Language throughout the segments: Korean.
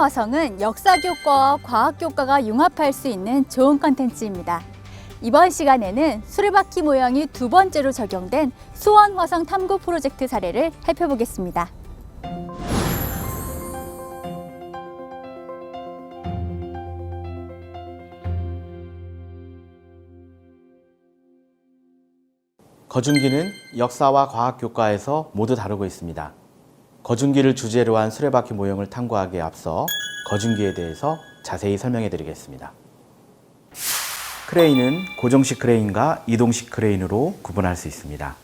화성은 역사 교과와 과학 교과가 융합할 수 있는 좋은 컨텐츠입니다. 이번 시간에는 수레바퀴 모양이 두 번째로 적용된 수원 화성 탐구 프로젝트 사례를 살펴보겠습니다. 거중기는 역사와 과학 교과에서 모두 다루고 있습니다. 거중기를 주제로 한 수레바퀴 모형을 탐구하기에 앞서 거중기에 대해서 자세히 설명해 드리겠습니다. 크레인은 고정식 크레인과 이동식 크레인으로 구분할 수 있습니다.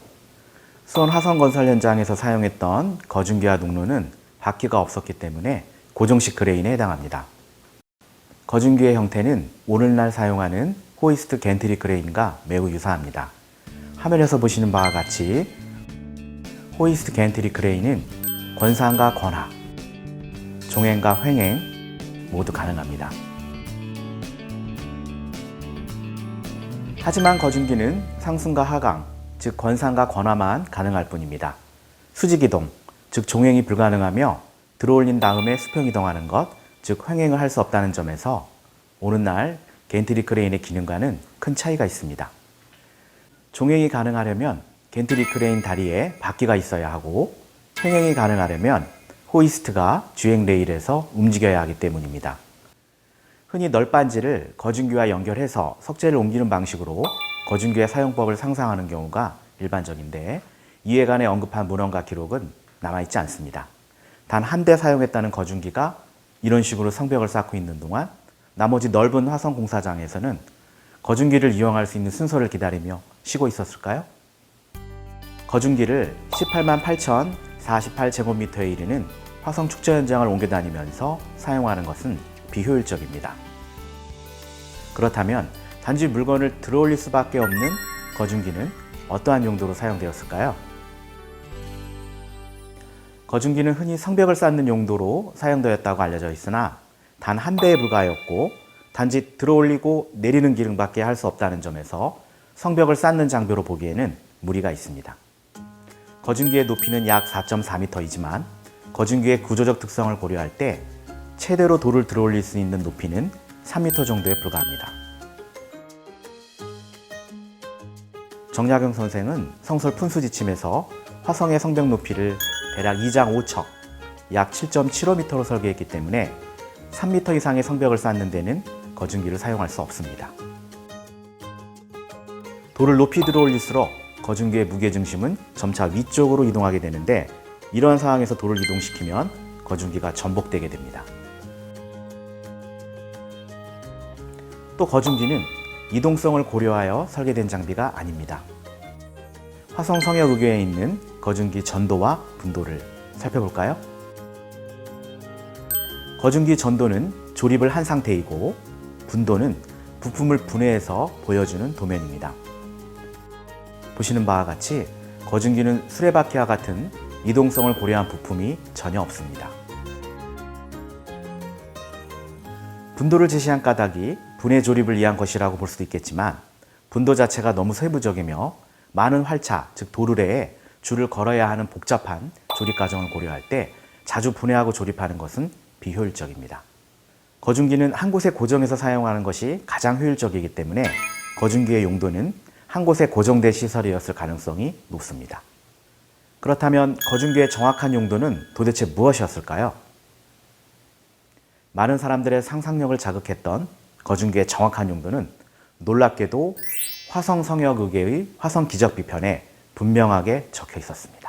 수원 화성 건설 현장에서 사용했던 거중기와 농로는 바퀴가 없었기 때문에 고정식 크레인에 해당합니다. 거중기의 형태는 오늘날 사용하는 호이스트 겐트리 크레인과 매우 유사합니다. 화면에서 보시는 바와 같이 호이스트 겐트리 크레인은 권상과 권하, 종횡과 횡행 모두 가능합니다. 하지만 거중기는 상승과 하강, 즉 권상과 권하만 가능할 뿐입니다. 수직이동, 즉 종횡이 불가능하며 들어올린 다음에 수평 이동하는 것, 즉 횡행을 할 수 없다는 점에서 오늘날 겐트리 크레인의 기능과는 큰 차이가 있습니다. 종횡이 가능하려면 겐트리 크레인 다리에 바퀴가 있어야 하고 횡행이 가능하려면 호이스트가 주행 레일에서 움직여야 하기 때문입니다. 흔히 널빤지를 거중기와 연결해서 석재를 옮기는 방식으로 거중기의 사용법을 상상하는 경우가 일반적인데 이해관에 언급한 문헌과 기록은 남아있지 않습니다. 단 한 대 사용했다는 거중기가 이런 식으로 성벽을 쌓고 있는 동안 나머지 넓은 화성 공사장에서는 거중기를 이용할 수 있는 순서를 기다리며 쉬고 있었을까요? 거중기를 18만 8,048제곱미터에 이르는 화성 축제 현장을 옮겨 다니면서 사용하는 것은 비효율적입니다. 그렇다면 단지 물건을 들어올릴 수밖에 없는 거중기는 어떠한 용도로 사용되었을까요? 거중기는 흔히 성벽을 쌓는 용도로 사용되었다고 알려져 있으나 단 한 대에 불과하였고 단지 들어올리고 내리는 기능밖에 할 수 없다는 점에서 성벽을 쌓는 장비로 보기에는 무리가 있습니다. 거중기의 높이는 약 4.4m이지만 거중기의 구조적 특성을 고려할 때 최대로 돌을 들어올릴 수 있는 높이는 3m 정도에 불과합니다. 정약용 선생은 성설 푼수 지침에서 화성의 성벽 높이를 대략 2장 5척, 약 7.75m로 설계했기 때문에 3m 이상의 성벽을 쌓는 데는 거중기를 사용할 수 없습니다. 돌을 높이 들어올릴수록 거중기의 무게 중심은 점차 위쪽으로 이동하게 되는데 이러한 상황에서 돌을 이동시키면 거중기가 전복되게 됩니다. 또 거중기는 이동성을 고려하여 설계된 장비가 아닙니다. 화성 성역 의궤에 있는 거중기 전도와 분도를 살펴볼까요? 거중기 전도는 조립을 한 상태이고 분도는 부품을 분해해서 보여주는 도면입니다. 보시는 바와 같이 거중기는 수레바퀴와 같은 이동성을 고려한 부품이 전혀 없습니다. 분도를 제시한 까닭이 분해 조립을 위한 것이라고 볼 수도 있겠지만 분도 자체가 너무 세부적이며 많은 활차, 즉 도르래에 줄을 걸어야 하는 복잡한 조립 과정을 고려할 때 자주 분해하고 조립하는 것은 비효율적입니다. 거중기는 한 곳에 고정해서 사용하는 것이 가장 효율적이기 때문에 거중기의 용도는 한 곳에 고정된 시설이었을 가능성이 높습니다. 그렇다면 거중기의 정확한 용도는 도대체 무엇이었을까요? 많은 사람들의 상상력을 자극했던 거중기의 정확한 용도는 놀랍게도 화성 성역 의계의 화성 기적 비편에 분명하게 적혀 있었습니다.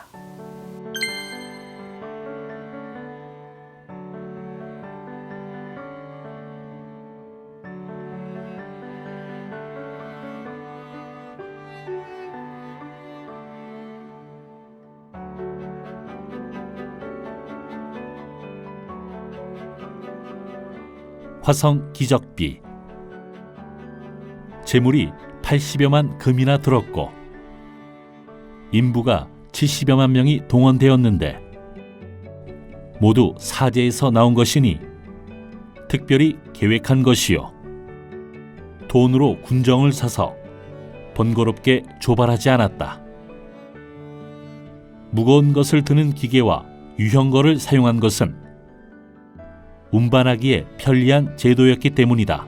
화성 기적비 재물이 80여만 금이나 들었고 인부가 70여만 명이 동원되었는데 모두 사제에서 나온 것이니 특별히 계획한 것이요 돈으로 군정을 사서 번거롭게 조발하지 않았다. 무거운 것을 드는 기계와 유형거를 사용한 것은 운반하기에 편리한 제도였기 때문이다.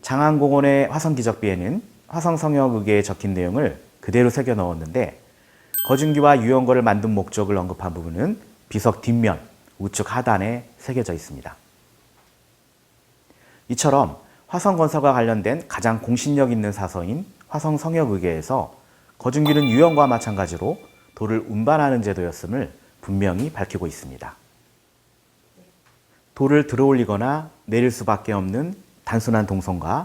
장안공원의 화성 기적비에는 화성 성역의계에 적힌 내용을 그대로 새겨 넣었는데 거중기와 유연거를 만든 목적을 언급한 부분은 비석 뒷면 우측 하단에 새겨져 있습니다. 이처럼 화성 건설과 관련된 가장 공신력 있는 사서인 화성 성역의계에서 거중기는 유연과 마찬가지로 돌을 운반하는 제도였음을 분명히 밝히고 있습니다. 돌을 들어올리거나 내릴 수밖에 없는 단순한 동선과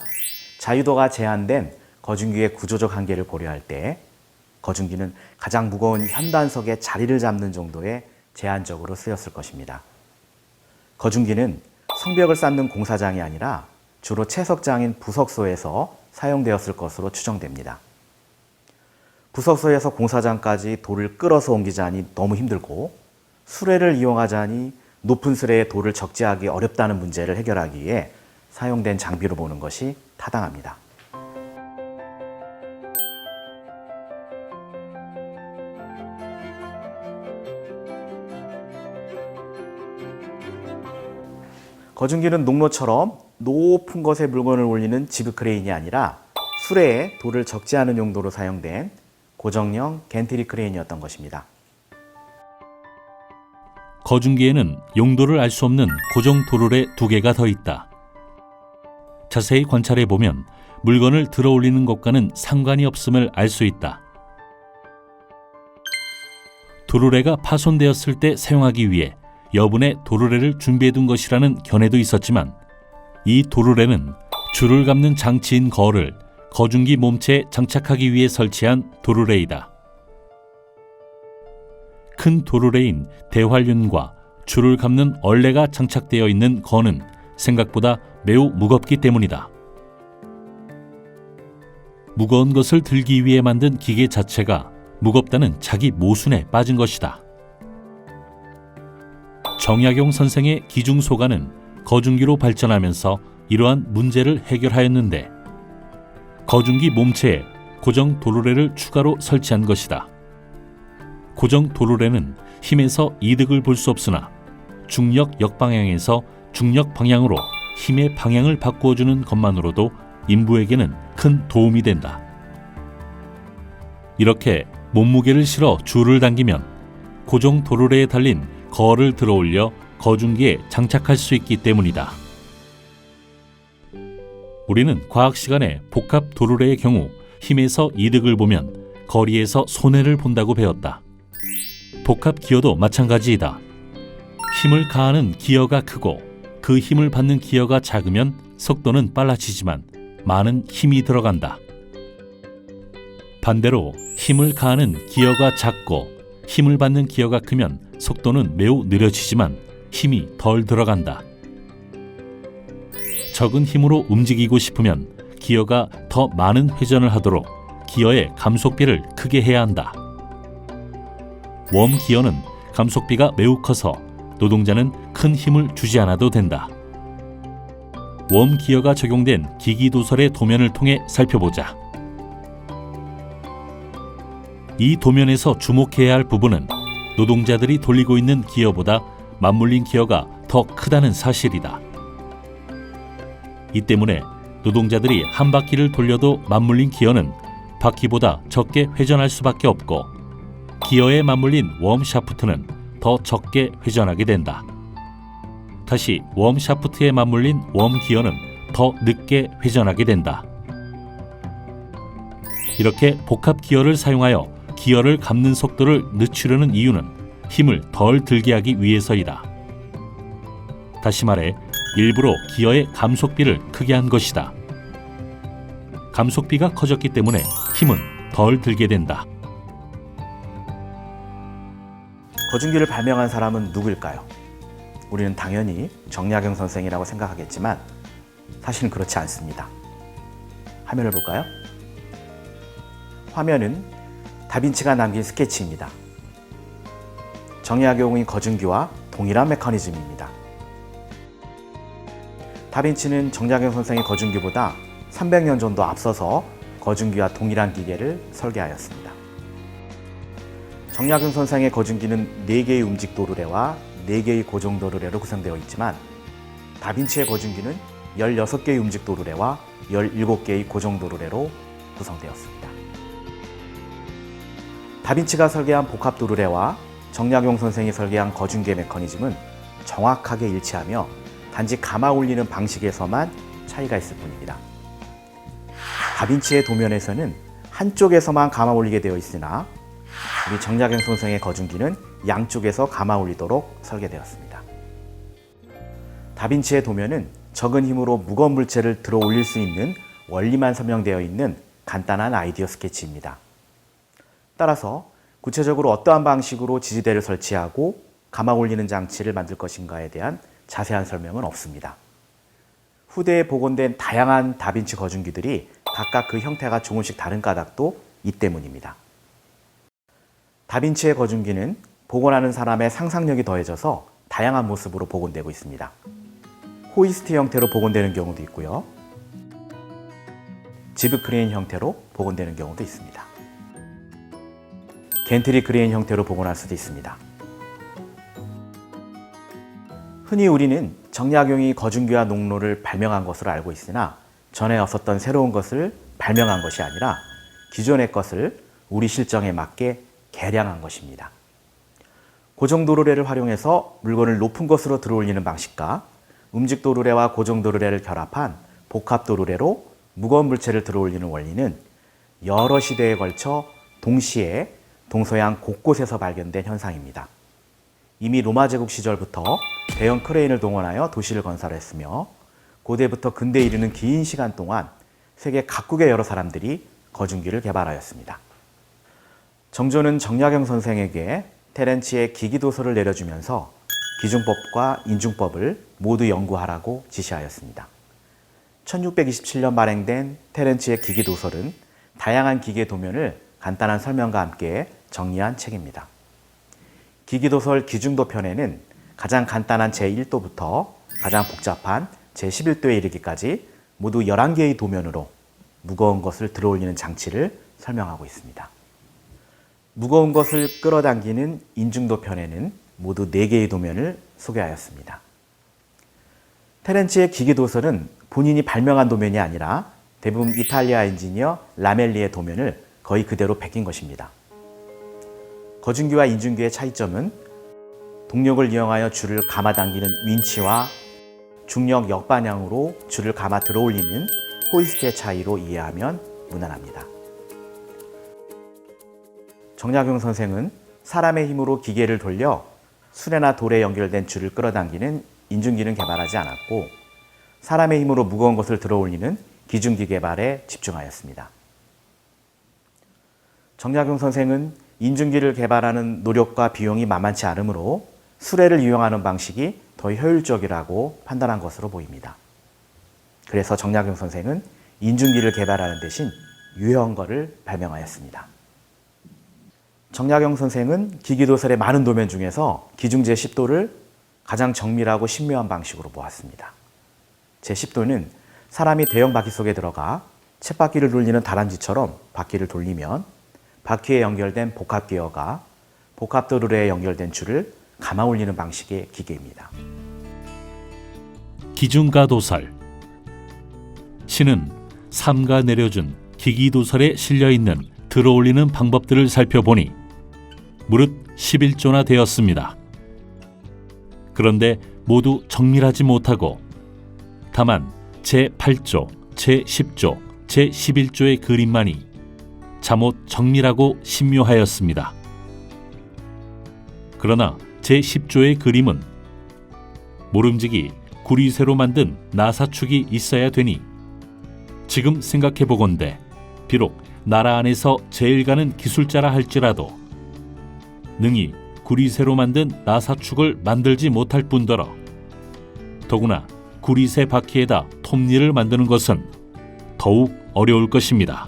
자유도가 제한된 거중기의 구조적 한계를 고려할 때 거중기는 가장 무거운 현단석에 자리를 잡는 정도의 제한적으로 쓰였을 것입니다. 거중기는 성벽을 쌓는 공사장이 아니라 주로 채석장인 부석소에서 사용되었을 것으로 추정됩니다. 부석소에서 공사장까지 돌을 끌어서 옮기자니 너무 힘들고 수레를 이용하자니 높은 수레에 돌을 적재하기 어렵다는 문제를 해결하기 위해 사용된 장비로 보는 것이 타당합니다. 거중기는 농로처럼 높은 것에 물건을 올리는 지그 크레인이 아니라 수레에 돌을 적재하는 용도로 사용된 고정형 겐트리 크레인이었던 것입니다. 거중기에는 용도를 알 수 없는 고정 도르래 두 개가 더 있다. 자세히 관찰해 보면 물건을 들어 올리는 것과는 상관이 없음을 알 수 있다. 도르래가 파손되었을 때 사용하기 위해 여분의 도르래를 준비해 둔 것이라는 견해도 있었지만 이 도르래는 줄을 감는 장치인 거를 거중기 몸체에 장착하기 위해 설치한 도르래이다. 큰 도르래인 대활륜과 줄을 감는 얼레가 장착되어 있는 거는 생각보다 매우 무겁기 때문이다. 무거운 것을 들기 위해 만든 기계 자체가 무겁다는 자기 모순에 빠진 것이다. 정약용 선생의 기중소가는 거중기로 발전하면서 이러한 문제를 해결하였는데 거중기 몸체에 고정 도르래를 추가로 설치한 것이다. 고정 도르래는 힘에서 이득을 볼 수 없으나 중력 역방향에서 중력 방향으로 힘의 방향을 바꾸어 주는 것만으로도 인부에게는 큰 도움이 된다. 이렇게 몸무게를 실어 줄을 당기면 고정 도르래에 달린 거를 들어 올려 거중기에 장착할 수 있기 때문이다. 우리는 과학 시간에 복합 도르래의 경우 힘에서 이득을 보면 거리에서 손해를 본다고 배웠다. 복합 기어도 마찬가지이다. 힘을 가하는 기어가 크고 그 힘을 받는 기어가 작으면 속도는 빨라지지만 많은 힘이 들어간다. 반대로 힘을 가하는 기어가 작고 힘을 받는 기어가 크면 속도는 매우 느려지지만 힘이 덜 들어간다. 적은 힘으로 움직이고 싶으면 기어가 더 많은 회전을 하도록 기어의 감속비를 크게 해야 한다. 웜 기어는 감속비가 매우 커서 노동자는 큰 힘을 주지 않아도 된다. 웜 기어가 적용된 기기 도설의 도면을 통해 살펴보자. 이 도면에서 주목해야 할 부분은 노동자들이 돌리고 있는 기어보다 맞물린 기어가 더 크다는 사실이다. 이 때문에 노동자들이 한 바퀴를 돌려도 맞물린 기어는 바퀴보다 적게 회전할 수밖에 없고 기어에 맞물린 웜 샤프트는 더 적게 회전하게 된다. 다시 웜 샤프트에 맞물린 웜 기어는 더 늦게 회전하게 된다. 이렇게 복합 기어를 사용하여 기어를 감는 속도를 늦추려는 이유는 힘을 덜 들게 하기 위해서이다. 다시 말해 일부러 기어의 감속비를 크게 한 것이다. 감속비가 커졌기 때문에 힘은 덜 들게 된다. 거중기를 발명한 사람은 누구일까요? 우리는 당연히 정약용 선생이라고 생각하겠지만 사실은 그렇지 않습니다. 화면을 볼까요? 화면은 다빈치가 남긴 스케치입니다. 정약용의 거중기와 동일한 메커니즘입니다. 다빈치는 정약용 선생의 거중기보다 300년 정도 앞서서 거중기와 동일한 기계를 설계하였습니다. 정약용 선생의 거중기는 4개의 움직 도르래와 4개의 고정 도르래로 구성되어 있지만 다빈치의 거중기는 16개의 움직 도르래와 17개의 고정 도르래로 구성되었습니다. 다빈치가 설계한 복합 도르래와 정약용 선생이 설계한 거중계 메커니즘은 정확하게 일치하며 단지 감아 올리는 방식에서만 차이가 있을 뿐입니다. 다빈치의 도면에서는 한쪽에서만 감아 올리게 되어 있으나 우리 정약용 선생의 거중기는 양쪽에서 감아 올리도록 설계되었습니다. 다빈치의 도면은 적은 힘으로 무거운 물체를 들어 올릴 수 있는 원리만 설명되어 있는 간단한 아이디어 스케치입니다. 따라서 구체적으로 어떠한 방식으로 지지대를 설치하고 감아 올리는 장치를 만들 것인가에 대한 자세한 설명은 없습니다. 후대에 복원된 다양한 다빈치 거중기들이 각각 그 형태가 조금씩 다른 까닭도 이 때문입니다. 다빈치의 거중기는 복원하는 사람의 상상력이 더해져서 다양한 모습으로 복원되고 있습니다. 호이스트 형태로 복원되는 경우도 있고요. 지브 크레인 형태로 복원되는 경우도 있습니다. 겐트리 크레인 형태로 복원할 수도 있습니다. 흔히 우리는 정약용이 거중기와 농로를 발명한 것으로 알고 있으나 전에 없었던 새로운 것을 발명한 것이 아니라 기존의 것을 우리 실정에 맞게 개량한 것입니다. 고정도르래를 활용해서 물건을 높은 곳으로 들어올리는 방식과 움직도르래와 고정도르래를 결합한 복합도르래로 무거운 물체를 들어올리는 원리는 여러 시대에 걸쳐 동시에 동서양 곳곳에서 발견된 현상입니다. 이미 로마 제국 시절부터 대형 크레인을 동원하여 도시를 건설했으며 고대부터 근대에 이르는 긴 시간 동안 세계 각국의 여러 사람들이 거중기를 개발하였습니다. 정조는 정약용 선생에게 테렌치의 기기도서를 내려주면서 기준법과 인중법을 모두 연구하라고 지시하였습니다. 1627년 발행된 테렌치의 기기도설은 다양한 기계 도면을 간단한 설명과 함께 정리한 책입니다. 기기도설 기중도 편에는 가장 간단한 제1도부터 가장 복잡한 제11도에 이르기까지 모두 11개의 도면으로 무거운 것을 들어올리는 장치를 설명하고 있습니다. 무거운 것을 끌어당기는 인중도 편에는 모두 4개의 도면을 소개하였습니다. 테렌치의 기기도설은 본인이 발명한 도면이 아니라 대부분 이탈리아 엔지니어 라멜리의 도면을 거의 그대로 베낀 것입니다. 거중기와 인중기의 차이점은 동력을 이용하여 줄을 감아 당기는 윈치와 중력 역반향으로 줄을 감아 들어올리는 호이스트의 차이로 이해하면 무난합니다. 정약용 선생은 사람의 힘으로 기계를 돌려 수레나 돌에 연결된 줄을 끌어당기는 인중기는 개발하지 않았고 사람의 힘으로 무거운 것을 들어올리는 기중기 개발에 집중하였습니다. 정약용 선생은 인중기를 개발하는 노력과 비용이 만만치 않으므로 수레를 이용하는 방식이 더 효율적이라고 판단한 것으로 보입니다. 그래서 정약용 선생은 인중기를 개발하는 대신 유형거를 발명하였습니다. 정약용 선생은 기기도설의 많은 도면 중에서 기중제 10도를 가장 정밀하고 신묘한 방식으로 모았습니다. 제 10도는 사람이 대형 바퀴 속에 들어가 쳇바퀴를 돌리는 다람쥐처럼 바퀴를 돌리면 바퀴에 연결된 복합 기어가 복합 도르래에 연결된 줄을 감아 올리는 방식의 기계입니다. 기중가 도설 신은 삼가 내려준 기기 도설에 실려 있는 들어올리는 방법들을 살펴보니 무릇 11조나 되었습니다. 그런데 모두 정밀하지 못하고 다만 제8조, 제10조, 제11조의 그림만이 잠옷 정밀하고 신묘하였습니다. 그러나 제10조의 그림은 모름지기 구리쇠로 만든 나사축이 있어야 되니 지금 생각해 보건대 비록 나라 안에서 제일 가는 기술자라 할지라도 능히 구리쇠로 만든 나사축을 만들지 못할 뿐더러 더구나 구리쇠 바퀴에다 톱니를 만드는 것은 더욱 어려울 것입니다.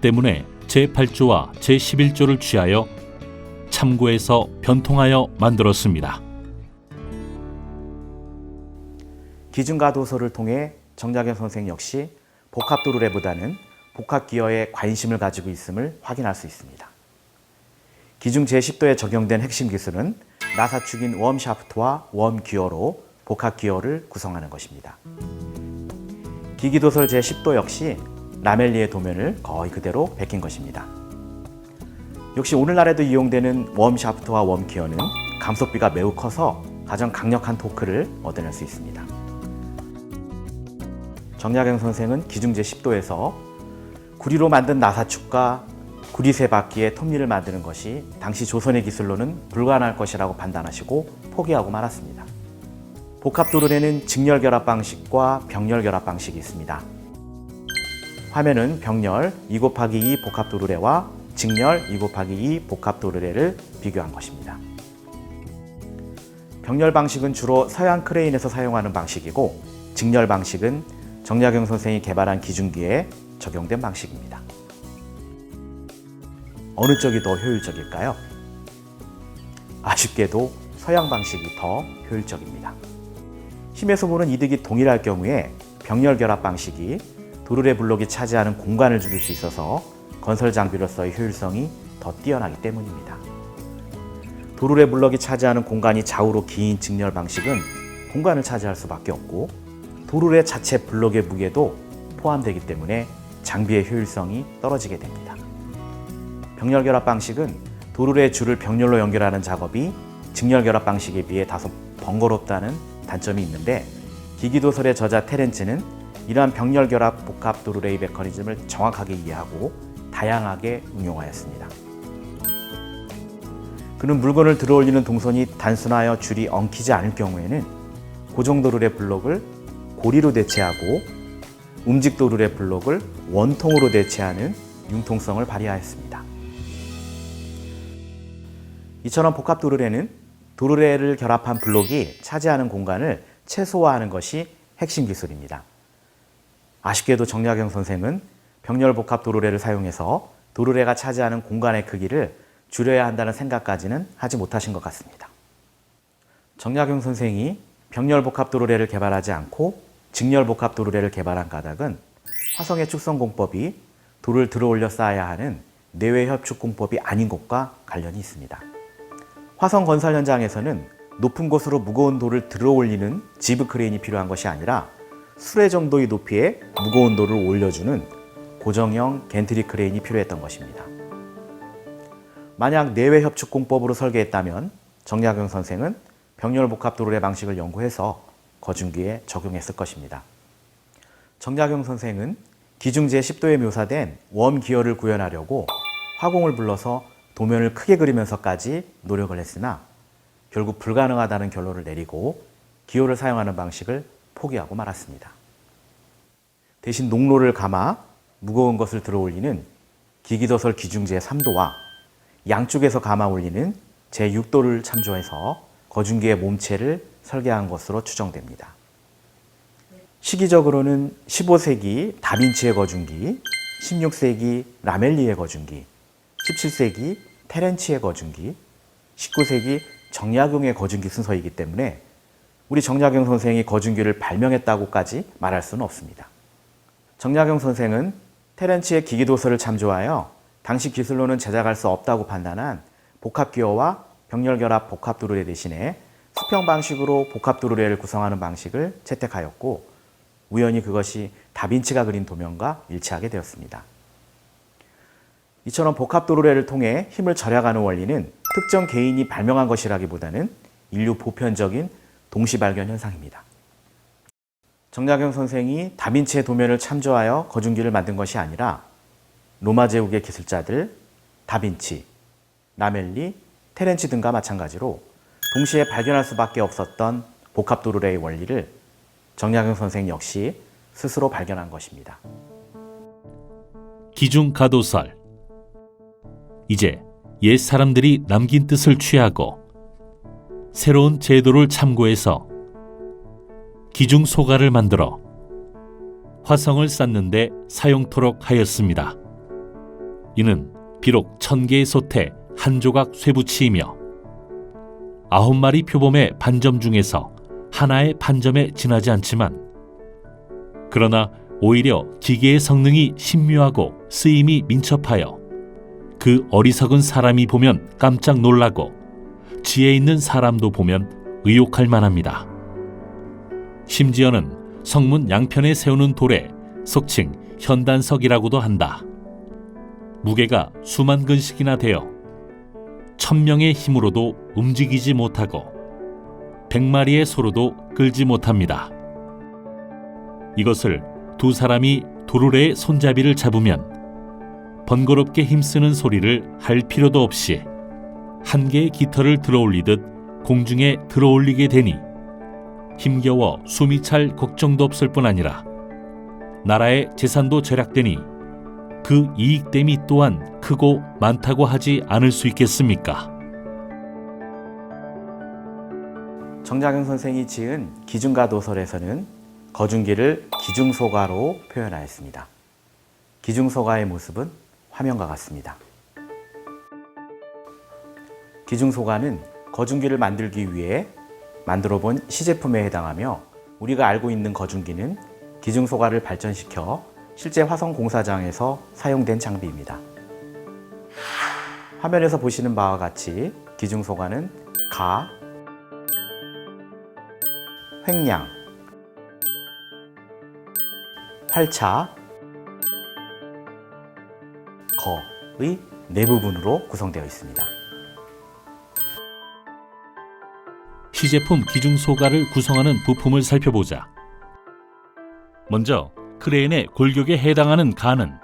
때문에 제8조와 제11조를 취하여 참고해서 변통하여 만들었습니다. 기준가 도서를 통해 정약용 선생 역시 복합도르래보다는 복합기어에 관심을 가지고 있음을 확인할 수 있습니다. 기중 제10도에 적용된 핵심 기술은 나사축인 웜 샤프트와 웜 기어로 복합 기어를 구성하는 것입니다. 기기도설 제10도 역시 라멜리의 도면을 거의 그대로 베낀 것입니다. 역시 오늘날에도 이용되는 웜 샤프트와 웜 기어는 감속비가 매우 커서 가장 강력한 토크를 얻어낼 수 있습니다. 정약용 선생은 기중제 10도에서 구리로 만든 나사축과 구리쇠 바퀴의 톱니를 만드는 것이 당시 조선의 기술로는 불가능할 것이라고 판단하시고 포기하고 말았습니다. 복합도르래는 직렬 결합 방식과 병렬 결합 방식이 있습니다. 화면은 병렬 2 곱하기 2 복합도르래와 직렬 2 곱하기 2 복합도르래를 비교한 것입니다. 병렬 방식은 주로 서양 크레인에서 사용하는 방식이고 직렬 방식은 정약용 선생이 개발한 기중기에 적용된 방식입니다. 어느 쪽이 더 효율적일까요? 아쉽게도 서양 방식이 더 효율적입니다. 힘에서 보는 이득이 동일할 경우에 병렬 결합 방식이 도르래 블록이 차지하는 공간을 줄일 수 있어서 건설 장비로서의 효율성이 더 뛰어나기 때문입니다. 도르래 블럭이 차지하는 공간이 좌우로 긴 직렬 방식은 공간을 차지할 수밖에 없고 도르래 자체 블록의 무게도 포함되기 때문에 장비의 효율성이 떨어지게 됩니다. 병렬 결합 방식은 도르래 줄을 병렬로 연결하는 작업이 직렬 결합 방식에 비해 다소 번거롭다는 단점이 있는데 기기도설의 저자 테렌츠는 이러한 병렬 결합 복합 도르래의 메커니즘을 정확하게 이해하고 다양하게 응용하였습니다. 그는 물건을 들어올리는 동선이 단순하여 줄이 엉키지 않을 경우에는 고정 도르래 블록을 고리로 대체하고 움직 도르래 블록을 원통으로 대체하는 융통성을 발휘하였습니다. 이처럼 복합 도르래는 도르래를 결합한 블록이 차지하는 공간을 최소화하는 것이 핵심 기술입니다. 아쉽게도 정약용 선생은 병렬 복합 도르래를 사용해서 도르래가 차지하는 공간의 크기를 줄여야 한다는 생각까지는 하지 못하신 것 같습니다. 정약용 선생이 병렬 복합 도르래를 개발하지 않고 직렬 복합 도르래를 개발한 까닭은 화성의 축성 공법이 돌을 들어 올려 쌓아야 하는 내외 협축 공법이 아닌 것과 관련이 있습니다. 화성 건설 현장에서는 높은 곳으로 무거운 돌을 들어올리는 지브 크레인이 필요한 것이 아니라 수레 정도의 높이에 무거운 돌을 올려주는 고정형 겐트리 크레인이 필요했던 것입니다. 만약 내외 협축 공법으로 설계했다면 정약용 선생은 병렬 복합 도르래 방식을 연구해서 거중기에 적용했을 것입니다. 정약용 선생은 기중제 10도에 묘사된 웜 기어를 구현하려고 화공을 불러서 도면을 크게 그리면서까지 노력을 했으나 결국 불가능하다는 결론을 내리고 기호를 사용하는 방식을 포기하고 말았습니다. 대신 농로를 감아 무거운 것을 들어 올리는 기기도설 기중제 3도와 양쪽에서 감아 올리는 제6도를 참조해서 거중기의 몸체를 설계한 것으로 추정됩니다. 시기적으로는 15세기 다빈치의 거중기, 16세기 라멜리의 거중기, 17세기 테렌치의 거중기, 19세기 정약용의 거중기 순서이기 때문에 우리 정약용 선생이 거중기를 발명했다고까지 말할 수는 없습니다. 정약용 선생은 테렌치의 기기도서를 참조하여 당시 기술로는 제작할 수 없다고 판단한 복합기어와 병렬결합 복합도르래 대신에 수평 방식으로 복합도르래를 구성하는 방식을 채택하였고 우연히 그것이 다빈치가 그린 도면과 일치하게 되었습니다. 이처럼 복합도르래를 통해 힘을 절약하는 원리는 특정 개인이 발명한 것이라기보다는 인류 보편적인 동시 발견 현상입니다. 정약용 선생이 다빈치의 도면을 참조하여 거중기를 만든 것이 아니라 로마 제국의 기술자들 다빈치, 라멜리, 테렌치 등과 마찬가지로 동시에 발견할 수밖에 없었던 복합도르래의 원리를 정약용 선생 역시 스스로 발견한 것입니다. 기중 가도설 이제 옛 사람들이 남긴 뜻을 취하고 새로운 제도를 참고해서 기중 소가를 만들어 화성을 쌓는데 사용토록 하였습니다. 이는 비록 천 개의 솥에 한 조각 쇠붙이이며 아홉 마리 표범의 반점 중에서 하나의 반점에 지나지 않지만 그러나 오히려 기계의 성능이 신묘하고 쓰임이 민첩하여 그 어리석은 사람이 보면 깜짝 놀라고 지혜 있는 사람도 보면 의혹할 만합니다. 심지어는 성문 양편에 세우는 돌에 속칭 현단석이라고도 한다. 무게가 수만 근씩이나 되어 천명의 힘으로도 움직이지 못하고 백마리의 소로도 끌지 못합니다. 이것을 두 사람이 도르래의 손잡이를 잡으면 번거롭게 힘쓰는 소리를 할 필요도 없이 한 개의 깃털을 들어올리듯 공중에 들어올리게 되니 힘겨워 숨이 찰 걱정도 없을 뿐 아니라 나라의 재산도 절약되니 그 이익 됨이 또한 크고 많다고 하지 않을 수 있겠습니까? 정자경 선생이 지은 기중가 도설에서는 거중기를 기중소가로 표현하였습니다. 기중소가의 모습은 화면과 같습니다. 기중소가는 거중기를 만들기 위해 만들어 본 시제품에 해당하며 우리가 알고 있는 거중기는 기중소가를 발전시켜 실제 화성 공사장에서 사용된 장비입니다. 화면에서 보시는 바와 같이 기중소가는 가, 횡량, 활차, 거의 네 부분으로 구성되어 있습니다. 시제품 기중 소가를 구성하는 부품을 살펴보자. 먼저 크레인의 골격에 해당하는 가는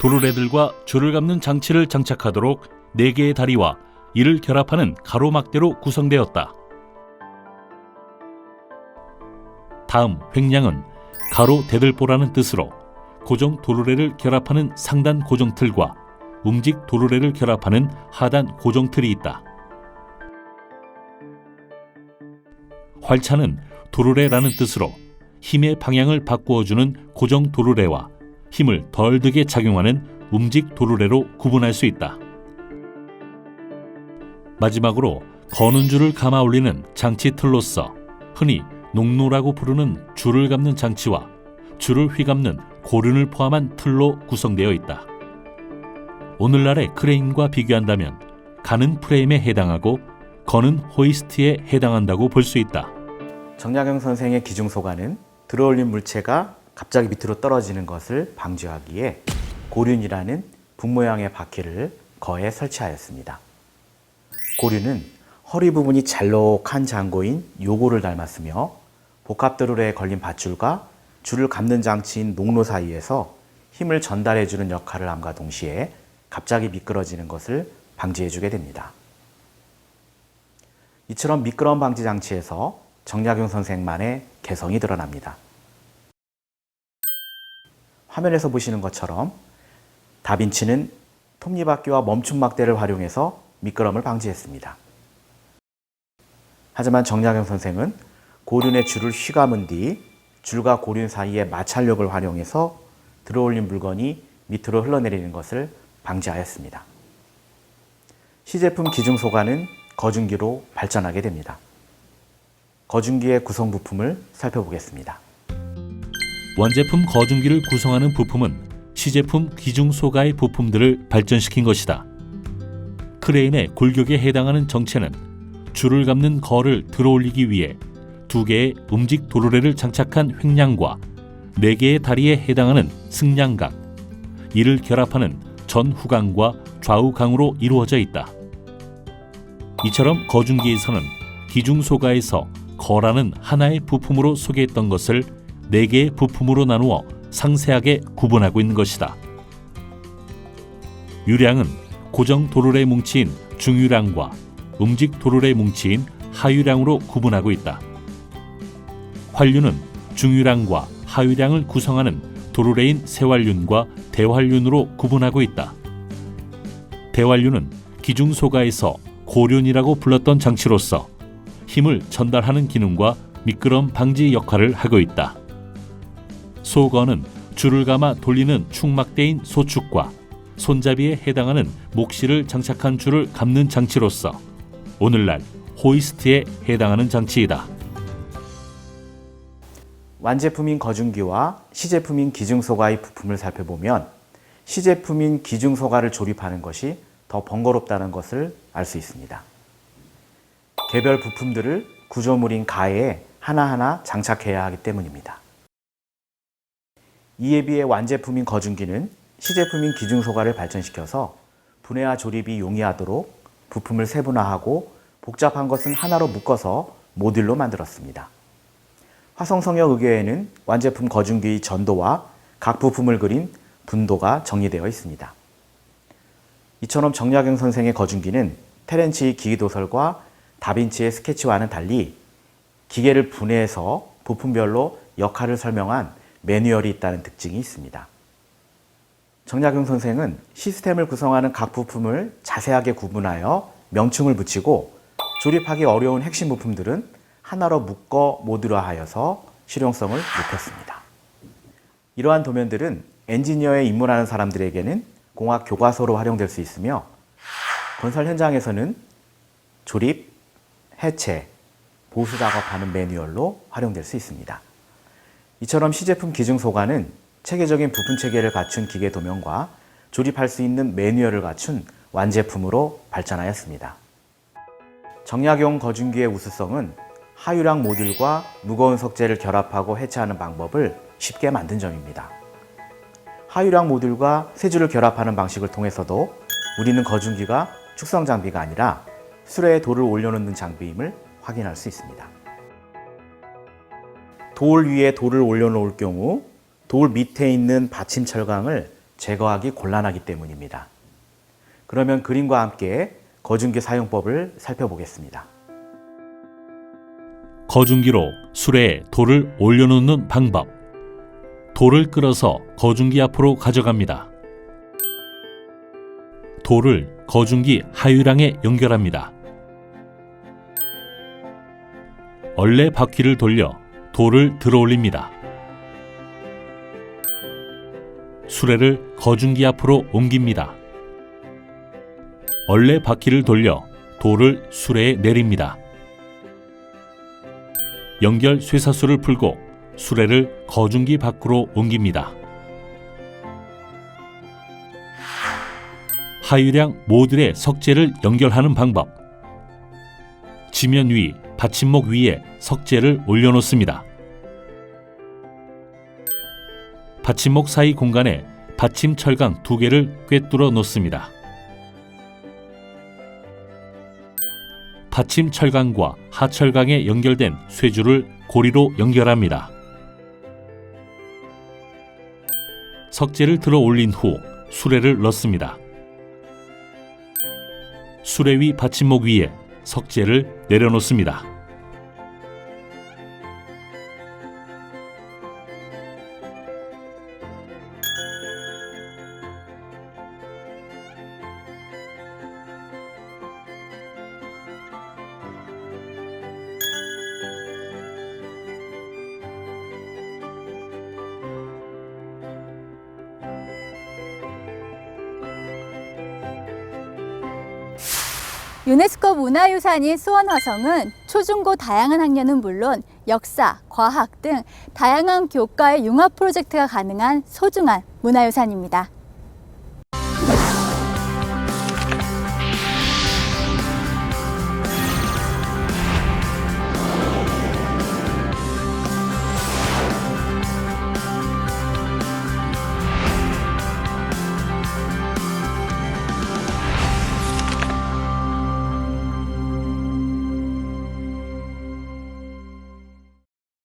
도르래들과 줄을 감는 장치를 장착하도록 4개의 다리와 이를 결합하는 가로막대로 구성되었다. 다음 횡량은 가로 대들보라는 뜻으로 고정 도르래를 결합하는 상단 고정 틀과 움직 도르래를 결합하는 하단 고정틀이 있다. 활차는 도르래라는 뜻으로 힘의 방향을 바꾸어주는 고정 도르래와 힘을 덜 들게 작용하는 움직 도르래로 구분할 수 있다. 마지막으로 거는 줄을 감아 올리는 장치 틀로서 흔히 농로라고 부르는 줄을 감는 장치와 줄을 휘감는 고륜을 포함한 틀로 구성되어 있다. 오늘날의 크레인과 비교한다면 가는 프레임에 해당하고 거는 호이스트에 해당한다고 볼 수 있다. 정약용 선생의 기중소가는 들어올린 물체가 갑자기 밑으로 떨어지는 것을 방지하기에 고륜이라는 분 모양의 바퀴를 거에 설치하였습니다. 고륜은 허리 부분이 잘록한 장고인 요고를 닮았으며 복합도르래에 걸린 밧줄과 줄을 감는 장치인 농로 사이에서 힘을 전달해주는 역할을 함과 동시에 갑자기 미끄러지는 것을 방지해주게 됩니다. 이처럼 미끄러움 방지 장치에서 정약용 선생만의 개성이 드러납니다. 화면에서 보시는 것처럼 다빈치는 톱니바퀴와 멈춤 막대를 활용해서 미끄럼을 방지했습니다. 하지만 정약용 선생은 고륜의 줄을 휘감은 뒤 줄과 고륜 사이의 마찰력을 활용해서 들어올린 물건이 밑으로 흘러내리는 것을 방지하였습니다. 시제품 기중 소가는 거중기로 발전하게 됩니다. 거중기의 구성 부품을 살펴보겠습니다. 원제품 거중기를 구성하는 부품은 시제품 기중 소가의 부품들을 발전시킨 것이다. 크레인의 골격에 해당하는 정체는 줄을 감는 거를 들어올리기 위해 두 개의 움직 도르래를 장착한 횡량과 네 개의 다리에 해당하는 승량각, 이를 결합하는 전후강과 좌우강으로 이루어져 있다. 이처럼 거중기에서는 기중소가에서 거라는 하나의 부품으로 소개했던 것을 네 개의 부품으로 나누어 상세하게 구분하고 있는 것이다. 유량은 고정 도르래 뭉치인 중유량과 움직 도르래 뭉치인 하유량으로 구분하고 있다. 활류는 중유량과 하유량을 구성하는 도르래인 세활륜과 대활륜으로 구분하고 있다. 대활륜은 기중소가에서 고륜이라고 불렀던 장치로서 힘을 전달하는 기능과 미끄럼 방지 역할을 하고 있다. 소건은 줄을 감아 돌리는 축막대인 소축과 손잡이에 해당하는 목실을 장착한 줄을 감는 장치로서 오늘날 호이스트에 해당하는 장치이다. 완제품인 거중기와 시제품인 기중소가의 부품을 살펴보면 시제품인 기중소가를 조립하는 것이 더 번거롭다는 것을 알 수 있습니다. 개별 부품들을 구조물인 가에 하나하나 장착해야 하기 때문입니다. 이에 비해 완제품인 거중기는 시제품인 기중소가를 발전시켜서 분해와 조립이 용이하도록 부품을 세분화하고 복잡한 것은 하나로 묶어서 모듈로 만들었습니다. 화성성역 의궤에는 완제품 거중기의 전도와 각 부품을 그린 분도가 정리되어 있습니다. 이처럼 정약용 선생의 거중기는 테렌치의 기기도설과 다빈치의 스케치와는 달리 기계를 분해해서 부품별로 역할을 설명한 매뉴얼이 있다는 특징이 있습니다. 정약용 선생은 시스템을 구성하는 각 부품을 자세하게 구분하여 명칭을 붙이고 조립하기 어려운 핵심 부품들은 하나로 묶어 모듈화하여서 실용성을 높였습니다. 이러한 도면들은 엔지니어에 입문하는 사람들에게는 공학 교과서로 활용될 수 있으며 건설 현장에서는 조립, 해체, 보수 작업하는 매뉴얼로 활용될 수 있습니다. 이처럼 시제품 기증소가는 체계적인 부품 체계를 갖춘 기계 도면과 조립할 수 있는 매뉴얼을 갖춘 완제품으로 발전하였습니다. 정약용 거중기의 우수성은 하유량 모듈과 무거운 석재를 결합하고 해체하는 방법을 쉽게 만든 점입니다. 하유량 모듈과 세줄을 결합하는 방식을 통해서도 우리는 거중기가 축성 장비가 아니라 수레에 돌을 올려놓는 장비임을 확인할 수 있습니다. 돌 위에 돌을 올려놓을 경우 돌 밑에 있는 받침 철강을 제거하기 곤란하기 때문입니다. 그러면 그림과 함께 거중기 사용법을 살펴보겠습니다. 거중기로 수레에 돌을 올려놓는 방법. 돌을 끌어서 거중기 앞으로 가져갑니다. 돌을 거중기 하유량에 연결합니다. 얼레 바퀴를 돌려 돌을 들어 올립니다. 수레를 거중기 앞으로 옮깁니다. 얼레 바퀴를 돌려 돌을 수레에 내립니다. 연결 쇠사슬을 풀고 수레를 거중기 밖으로 옮깁니다. 하유량 모듈에 석재를 연결하는 방법. 지면 위 받침목 위에 석재를 올려놓습니다. 받침목 사이 공간에 받침 철강 두 개를 꿰뚫어 놓습니다. 받침 철강과 하철강에 연결된 쇠줄을 고리로 연결합니다. 석재를 들어 올린 후 수레를 넣습니다. 수레 위 받침목 위에 석재를 내려놓습니다. 유네스코 문화유산인 수원화성은 초중고 다양한 학년은 물론 역사, 과학 등 다양한 교과의 융합 프로젝트가 가능한 소중한 문화유산입니다.